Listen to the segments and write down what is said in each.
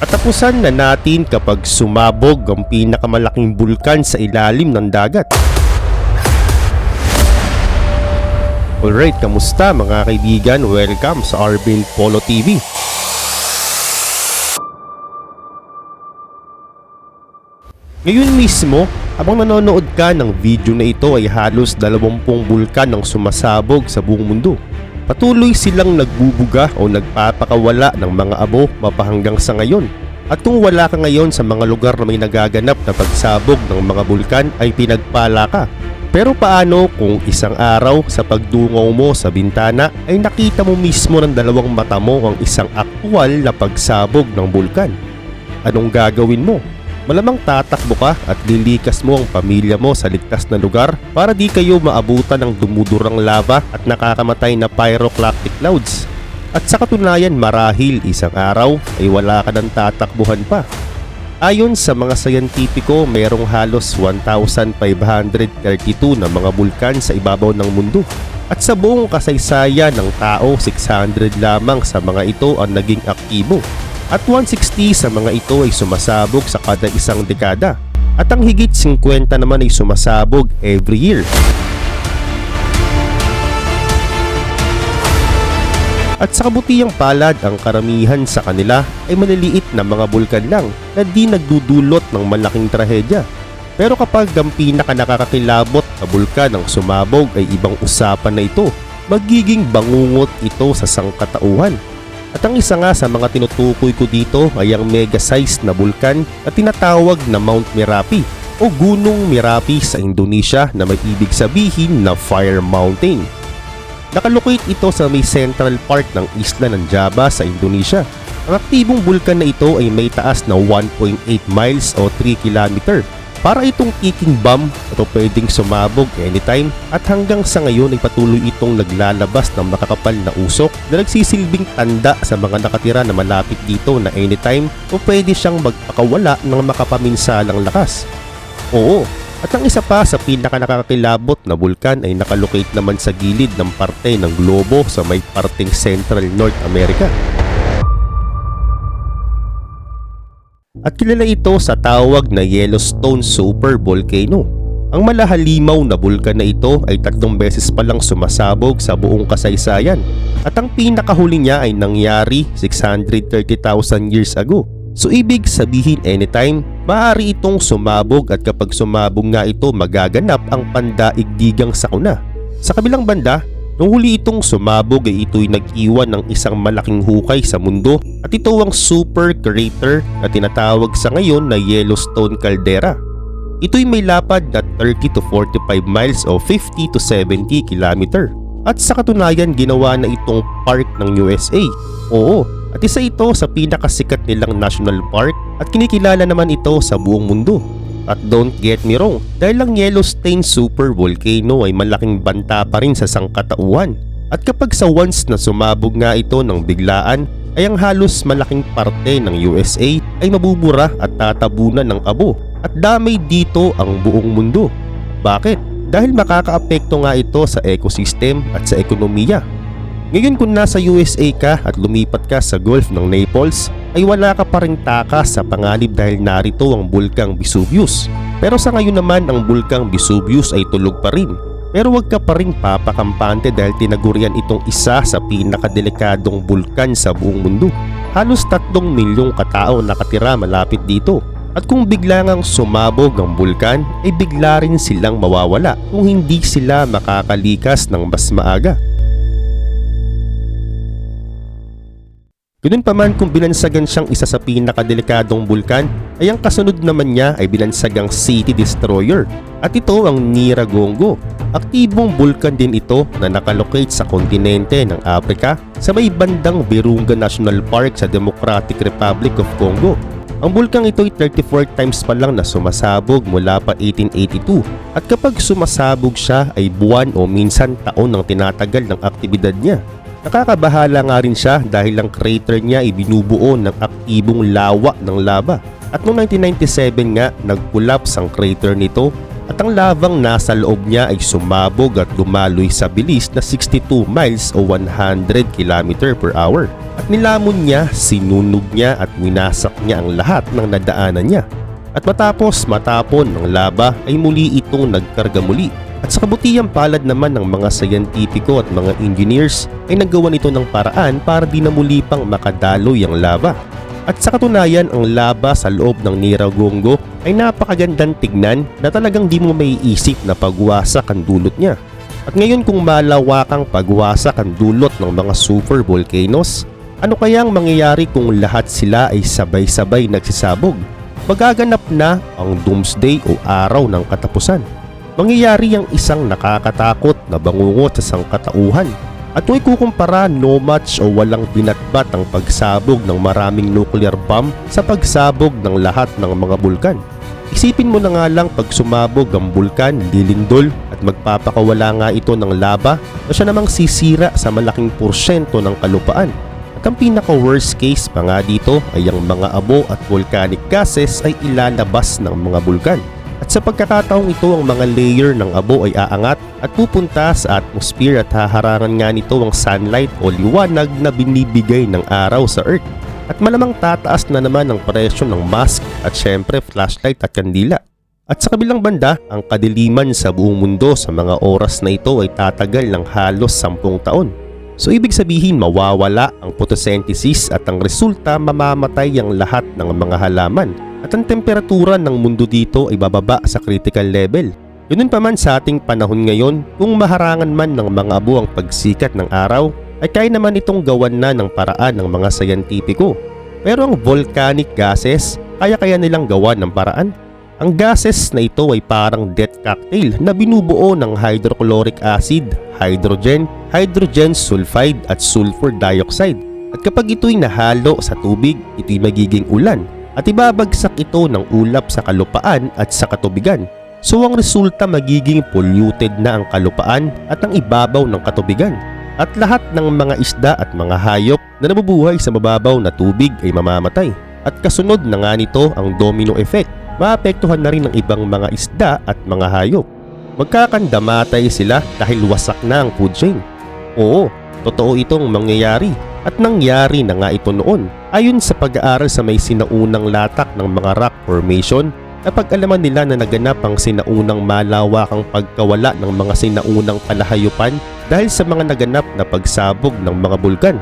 Katapusan na natin kapag sumabog ang pinakamalaking bulkan sa ilalim ng dagat. Alright, kamusta mga kaibigan? Welcome sa Arvin Polo TV. Ngayon mismo, habang nanonood ka ng video na ito ay halos 20 bulkan ang sumasabog sa buong mundo. Patuloy silang nagbubuga o nagpapakawala ng mga abo mapahanggang sa ngayon. At kung wala ka ngayon sa mga lugar na may nagaganap na pagsabog ng mga bulkan ay pinagpala ka. Pero paano kung isang araw sa pagdungaw mo sa bintana ay nakita mo mismo ng dalawang mata mo ang isang aktwal na pagsabog ng bulkan? Anong gagawin mo? Malamang tatakbo ka at lilikas mo ang pamilya mo sa ligtas na lugar para di kayo maabutan ng dumudurang lava at nakakamatay na pyroclastic clouds. At sa katunayan marahil isang araw ay wala ka ng tatakbuhan pa. Ayon sa mga sayantipiko, merong halos 1,532 na mga bulkan sa ibabaw ng mundo. At sa buong kasaysayan ng tao, 600 lamang sa mga ito ang naging aktibo. At 160 sa mga ito ay sumasabog sa kada isang dekada. At ang higit 50 naman ay sumasabog every year. At sa kabutihang palad, ang karamihan sa kanila ay maliliit na mga bulkan lang na di nagdudulot ng malaking trahedya. Pero kapag ang pinaka nakakakilabot na bulkan ang sumabog ay ibang usapan na ito, magiging bangungot ito sa sangkatauhan. At ang isa nga sa mga tinutukoy ko dito ay ang mega-sized na bulkan na tinatawag na Mount Merapi o Gunung Merapi sa Indonesia na may ibig sabihin na Fire Mountain. Nakalocate ito sa may central part ng isla ng Java sa Indonesia. Ang aktibong bulkan na ito ay may taas na 1.8 miles o 3 kilometer. Para itong ticking bomb ito pwedeng sumabog anytime at hanggang sa ngayon ay patuloy itong naglalabas ng makakapal na usok na nagsisilbing tanda sa mga nakatira na malapit dito na anytime o pwede siyang magpakawala ng makapaminsalang lakas. Oo, at ang isa pa sa pinaka nakakakilabot na bulkan ay nakalocate naman sa gilid ng parte ng globo sa may parteng Central North America. At kilala ito sa tawag na Yellowstone Super Volcano. Ang malahalimaw na bulkan na ito ay tatlong beses pa lang sumasabog sa buong kasaysayan. At ang pinakahuli niya ay nangyari 630,000 years ago. So ibig sabihin anytime, maaari itong sumabog at kapag sumabog nga ito magaganap ang pandaigdigang sakuna. Sa kabilang banda, nung huli itong sumabog ay ito'y nag-iwan ng isang malaking hukay sa mundo at ito ang super crater na tinatawag sa ngayon na Yellowstone Caldera. Ito'y may lapad na 30 to 45 miles o 50 to 70 kilometer. At sa katunayan ginawa na itong park ng USA. Oo, at isa ito sa pinakasikat nilang national park at kinikilala naman ito sa buong mundo. At don't get me wrong, dahil ang Yellowstone Super Volcano ay malaking banta pa rin sa sangkatauhan. At kapag sa once na sumabog nga ito ng biglaan, ay ang halos malaking parte ng USA ay mabubura at tatabunan ng abo at damay dito ang buong mundo. Bakit? Dahil makakaapekto nga ito sa ecosystem at sa ekonomiya. Ngayon kung nasa USA ka at lumipat ka sa Gulf ng Naples, ay wala ka pa rin takas sa panganib dahil narito ang bulkang Vesuvius. Pero sa ngayon naman ang bulkang Vesuvius ay tulog pa rin. Pero huwag ka pa rin papakampante dahil tinagurian itong isa sa pinakadelikadong bulkan sa buong mundo. Halos tatlong milyong katao nakatira malapit dito. At kung bigla ngang sumabog ang bulkan, ay bigla rin silang mawawala kung hindi sila makakalikas ng mas maaga. Ganun pa man kung binansagan siyang isa sa pinakadelikadong bulkan, ay ang kasunod naman niya ay binansagang City Destroyer. At ito ang Niragongo. Aktibong bulkan din ito na nakalocate sa kontinente ng Africa sa may bandang Virunga National Park sa Democratic Republic of Congo. Ang bulkang ito ay 34 times pa lang na sumasabog mula pa 1882 at kapag sumasabog siya ay buwan o minsan taon ang tinatagal ng aktibidad niya. Nakakabahala nga rin siya dahil ang crater niya ay binubuo ng aktibong lawa ng lava. At noong 1997 nga, nag-collapse ang crater nito at ang lavang nasa loob niya ay sumabog at gumaloy sa bilis na 62 miles o 100 km per hour. At nilamon niya, sinunog niya at winasak niya ang lahat ng nadaanan niya. At matapos matapon ng laba ay muli itong nagkarga muli. At sa kabutihang palad naman ng mga sayantipiko at mga engineers ay nagawa nito ng paraan para di na muli pang makadaloy ang lava. At sa katunayan, ang laba sa loob ng Niragongo ay napakagandang tignan na talagang di mo maiisip na pagwasak ang dulot niya. At ngayon kung malawakang pagwasak ang dulot ng mga super volcanoes, ano kayang mangyayari kung lahat sila ay sabay-sabay nagsisabog? Magaganap na ang doomsday o araw ng katapusan. Mangyayari ang isang nakakatakot na bangungot sa sangkatauhan at kung ikukumpara no match o walang binatbat ang pagsabog ng maraming nuclear bomb sa pagsabog ng lahat ng mga bulkan. Isipin mo na nga lang pag sumabog ang bulkan, lilindol at magpapakawala nga ito ng lava na siya namang sisira sa malaking porsyento ng kalupaan. At ang pinaka worst case pa nga dito ay ang mga abo at volcanic gases ay ilalabas ng mga bulkan. At sa pagkakataong ito ang mga layer ng abo ay aangat at pupunta sa atmosphere at haharangan nga nito ang sunlight o liwanag na binibigay ng araw sa Earth. At malamang tataas na naman ang presyo ng mask at syempre flashlight at kandila. At sa kabilang banda, ang kadiliman sa buong mundo sa mga oras na ito ay tatagal ng halos 10 taon. So ibig sabihin mawawala ang photosynthesis at ang resulta mamamatay ang lahat ng mga halaman at ang temperatura ng mundo dito ay bababa sa critical level. Ganun pa man sa ating panahon ngayon, kung maharangan man ng mga abo ang pagsikat ng araw, ay kaya naman itong gawan na ng paraan ng mga sayantipiko. Pero ang volcanic gases, kaya-kaya nilang gawan ng paraan. Ang gases na ito ay parang death cocktail na binubuo ng hydrochloric acid, hydrogen, hydrogen sulfide at sulfur dioxide. At kapag ito'y nahalo sa tubig, ito'y magiging ulan at ibabagsak ito ng ulap sa kalupaan at sa katubigan. So ang resulta magiging polluted na ang kalupaan at ang ibabaw ng katubigan. At lahat ng mga isda at mga hayop na nabubuhay sa mababaw na tubig ay mamamatay. At kasunod na nga nito ang domino effect. Maapektuhan na rin ang ibang mga isda at mga hayop. Magkakandamatay sila dahil wasak na ang food chain. Oo, totoo itong mangyayari at nangyari na nga ito noon. Ayon sa pag-aaral sa may sinaunang latak ng mga rock formation, napag-alaman nila na naganap ang sinaunang malawakang pagkawala ng mga sinaunang kalahayupan dahil sa mga naganap na pagsabog ng mga bulkan.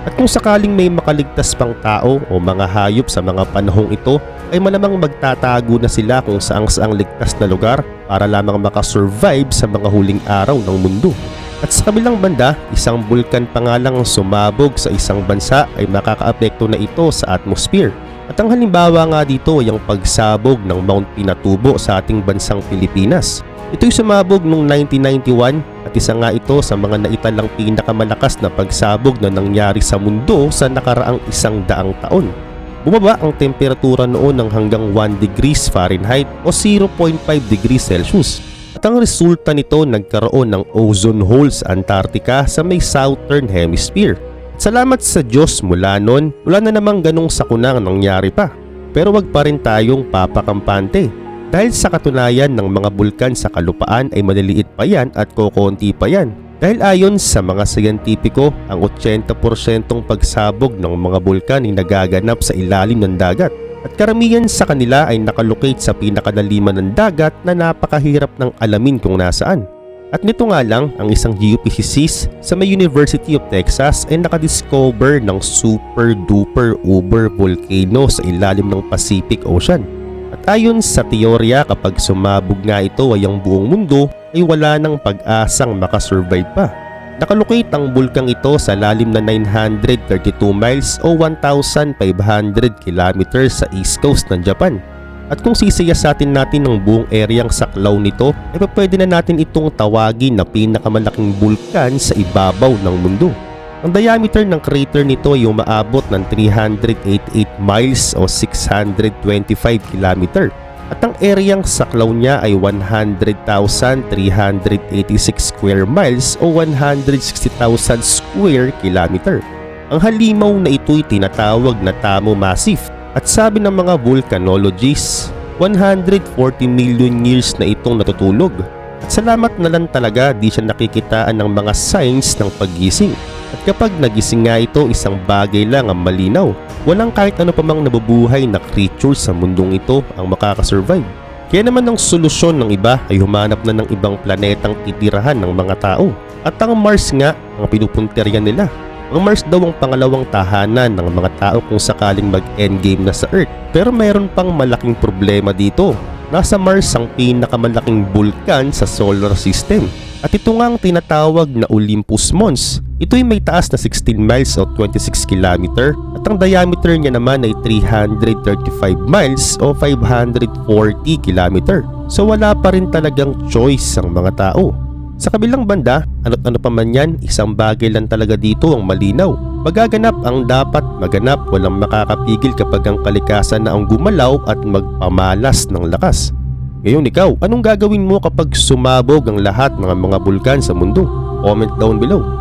At kung sakaling may makaligtas pang tao o mga hayop sa mga panahong ito, ay malamang magtatago na sila kung saang saang ligtas na lugar para lamang makasurvive sa mga huling araw ng mundo. At sa kabilang banda, isang bulkan pa nga sumabog sa isang bansa ay makakaapekto na ito sa atmosphere. At ang halimbawa nga dito ay ang pagsabog ng Mount Pinatubo sa ating bansang Pilipinas. Ito'y sumabog noong 1991 at isa nga ito sa mga naitalang pinakamalakas na pagsabog na nangyari sa mundo sa nakaraang isang daang taon. Bumaba ang temperatura noon ng hanggang 1 degrees Fahrenheit o 0.5 degrees Celsius. At ang resulta nito nagkaroon ng ozone hole sa Antarctica sa may southern hemisphere. Salamat sa Diyos mula noon, wala na namang ganong sakuna ang nangyari pa. Pero wag pa rin tayong papakampante dahil sa katunayan ng mga bulkan sa kalupaan ay maliliit pa yan at kokonti pa yan. Dahil ayon sa mga siyentipiko, ang 80% pagsabog ng mga bulkan ay nagaganap sa ilalim ng dagat. At karamihan sa kanila ay nakalocate sa pinakadaliman ng dagat na napakahirap ng alamin kung nasaan. At nito nga lang, ang isang geophysicist sa may University of Texas ay nakadiscover ng super duper uber volcano sa ilalim ng Pacific Ocean. At ayon sa teorya kapag sumabog nga ito ay ang buong mundo ay wala ng pag-asang makasurvive pa. Nakalocate ang bulkang ito sa lalim na 932 miles o 1,500 kilometers sa east coast ng Japan. At kung sisiyasatin natin ng buong areang saklaw nito, ay pwede na natin itong tawagin na pinakamalaking bulkan sa ibabaw ng mundo. Ang diameter ng crater nito ay umaabot ng 388 miles o 625 kilometer. At ang areang saklaw niya ay 100,386 square miles o 160,000 square kilometer. Ang halimaw na ito'y tinatawag na Tamo Massif at sabi ng mga volcanologists, 140 million years na itong natutulog. At salamat na lang talaga di siya nakikitaan ng mga signs ng paggising. At kapag nagising nga ito, isang bagay lang ang malinaw. Walang kahit ano pa mang nabubuhay na creature sa mundong ito ang makakasurvive. Kaya naman ang solusyon ng iba ay humanap na ng ibang planetang titirahan ng mga tao. At ang Mars nga ang pinupunterya nila. Ang Mars daw ang pangalawang tahanan ng mga tao kung sakaling mag-endgame na sa Earth. Pero mayroon pang malaking problema dito. Nasa Mars ang pinakamalaking bulkan sa solar system. At ito nga ang tinatawag na Olympus Mons. Ito ay may taas na 16 miles o 26 kilometer at ang diameter niya naman ay 335 miles o 540 kilometer. So wala pa rin talagang choice ang mga tao. Sa kabilang banda, ano't ano pa man yan, isang bagay lang talaga dito ang malinaw. Magaganap ang dapat maganap, walang makakapigil kapag ang kalikasan na ang gumalaw at magpamalas ng lakas. Ngayon ikaw, anong gagawin mo kapag sumabog ang lahat ng mga bulkan sa mundo? Comment down below.